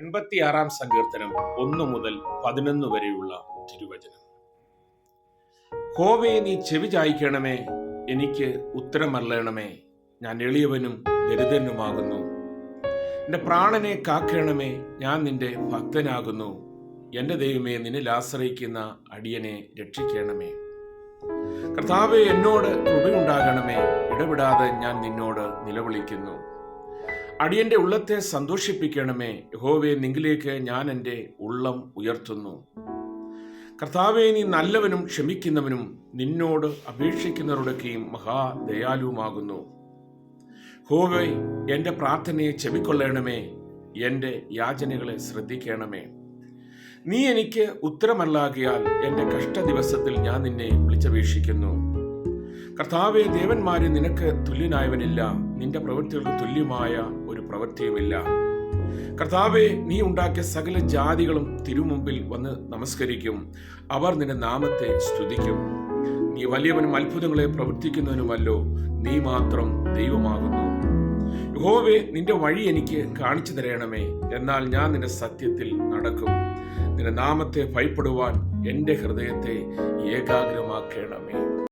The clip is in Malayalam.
എൺപത്തിയാറാം സങ്കീർത്തനം ഒന്നു മുതൽ പതിനൊന്ന് വരെയുള്ള തിരുവചനം. ഹോവേ നീ ചെവി ചായ്ക്കണമേ എനിക്ക് ഉത്തരമല്ലണമേ ഞാൻ എളിയവനും ദരിദ്രനുമാകുന്നു. എന്റെ പ്രാണനെ കാക്കണമേ ഞാൻ നിന്റെ ഭക്തനാകുന്നു. എന്റെ ദൈവമേ നിന്നിൽ ആശ്രയിക്കുന്ന അടിയനെ രക്ഷിക്കണമേ. കർത്താവെ എന്നോട് കൃപയുണ്ടാകണമേ. ഇടപെടാതെ ഞാൻ നിന്നോട് നിലവിളിക്കുന്നു. അടിയന്റെ ഉള്ളത്തെ സന്തോഷിപ്പിക്കണമേ. യഹോവേ നിങ്കിലേക്ക് ഞാൻ എന്റെ ഉള്ളം ഉയർത്തുന്നു. കർത്താവെ നീ നല്ലവനും ക്ഷമിക്കുന്നവനും നിന്നോട് അപേക്ഷിക്കുന്നവരുടെയൊക്കെയും മഹാദയാലുവുമാകുന്നു. ഹോവേ എന്റെ പ്രാർത്ഥനയെ ചെവിക്കൊള്ളണമേ. എന്റെ യാചനകളെ ശ്രദ്ധിക്കണമേ. നീ എനിക്ക് ഉത്തരമല്ലാകിയാൽ എന്റെ കഷ്ട ദിവസത്തിൽ ഞാൻ നിന്നെ വിളിച്ചപേക്ഷിക്കുന്നു. കർത്താവെ ദേവന്മാരെ നിനക്ക് തുല്യനായവനില്ല. നിന്റെ പ്രവൃത്തികൾക്ക് തുല്യമായ ഒരു പ്രവൃത്തിയുമില്ല. കർത്താവെ നീ ഉണ്ടാക്കിയ സകല ജാതികളും തിരുമുമ്പിൽ വന്ന് നമസ്കരിക്കും. അവർ നിന്റെ നാമത്തെ സ്തുതിക്കും. നീ വലിയവനും അത്ഭുതങ്ങളെ പ്രവർത്തിക്കുന്നവനുമല്ലോ. നീ മാത്രം ദൈവമാകുന്നു. യഹോവേ നിന്റെ വഴി എനിക്ക് കാണിച്ചു തരണമേ എന്നാൽ ഞാൻ നിന്റെ സത്യത്തിൽ നടക്കും. നിന്റെ നാമത്തെ ഭയപ്പെടുവാൻ എന്റെ ഹൃദയത്തെ ഏകാഗ്രമാക്കണമേ.